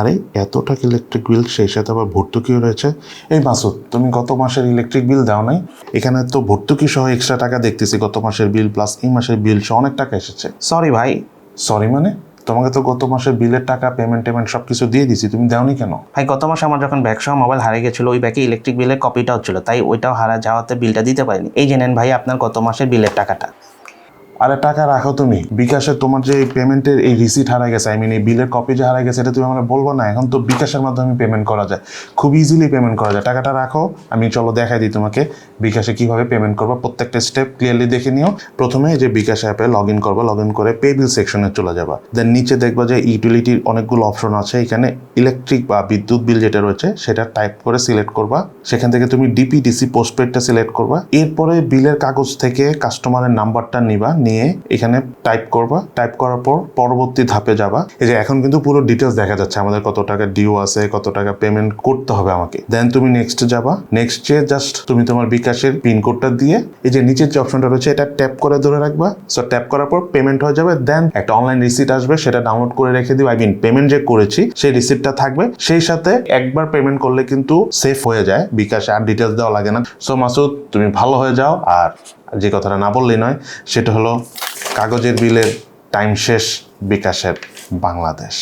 আরে এত টাকা ইলেকট্রিক বিল সেই সাথে আবার ভর্তুকিও রয়েছে। এই মাসুদ, তুমি গত মাসের ইলেকট্রিক বিল দাও নাই। এখানে তো ভর্তুকি সহ এক্সট্রা টাকা দেখতেছি গত মাসের বিল প্লাস এই মাসের বিল সহ অনেক টাকা এসেছে। সরি ভাই। সরি মানে? তোমাকে তো গত মাসের বিলের টাকা পেমেন্ট টেমেন্ট সব কিছু দিয়ে দিছি, তুমি দাওনি কেন? ভাই, গত মাসে আমার যখন ব্যাগ সহ মোবাইল হারিয়ে গেছিল, ওই ব্যাগে ইলেকট্রিক বিলের কপিটাও ছিল, তাই ওইটাও হারা যাওয়াতে বিলটা দিতে পারিনি। এই যে নেন ভাই, আপনার গত মাসের বিলের টাকাটা। আরে টাকা রাখো তুমি। বিকাশে তোমার যে পেমেন্টের এই রিসিট হারাই গেছে আই মিন এই বিলের কপি যে হারাই গেছে, এটা তুমি আমরা বলব না। এখন তো বিকাশের মাধ্যমে পেমেন্ট করা যায়। খুব ইজিলি পেমেন্ট করা যায়। টাকাটা রাখো, আমি চলো দেখাই দিই তোমাকে বিকাশে কীভাবে পেমেন্ট করব। প্রত্যেকটা স্টেপ ক্লিয়ারলি দেখে নিও। প্রথমে যে বিকাশ অ্যাপে লগ ইন করব লগ ইন করে পে বিল সেকশনে চলে যাবা। দেন নিচে দেখবা যে ইউটিলিটির অনেকগুলো অপশন আছে। এখানে ইলেকট্রিক বা বিদ্যুৎ বিল যেটা রয়েছে, সেটা টাইপ করে সিলেক্ট করবা। সেখান থেকে তুমি ডিপিডিসি পোস্টপেডটা সিলেক্ট করবা। এরপরে বিলের কাগজ থেকে কাস্টমারের নাম্বারটা নিবা। নিয়ে এখানে টাইপ করবা। টাইপ করার পর পরবর্তী ধাপে যাবা। এই যে এখন কিন্তু পুরো ডিটেলস দেখা যাচ্ছে, আমাদের কত টাকা ডিউ আছে, কত টাকা পেমেন্ট করতে হবে আমাকে। দেন তুমি নেক্সট যাবা। নেক্সট যে জাস্ট তুমি তোমার বিকাশের পিন কোডটা দিয়ে, এই যে নিচের যে অপশনটা রয়েছে, এটা ট্যাপ করে ধরে রাখবা। সো ট্যাপ করার পর পেমেন্ট হয়ে যাবে। দেন একটা অনলাইন রিসিট আসবে, সেটা ডাউনলোড করে রেখে দিও আই মিন পেমেন্ট যে করেছি, সেই রিসিপ্টটা থাকবে। সেই সাথে একবার পেমেন্ট করলে কিন্তু সেফ হয়ে যায়। বিকাশে আর ডিটেলস দেওয়া লাগে না। সো মাসুদ, তুমি ভালো হয়ে যাও। আর যে কথাটা না বললেই নয় সেটা হলো কাগজের বিলের টাইম শেষ বিকাশের বাংলাদেশ।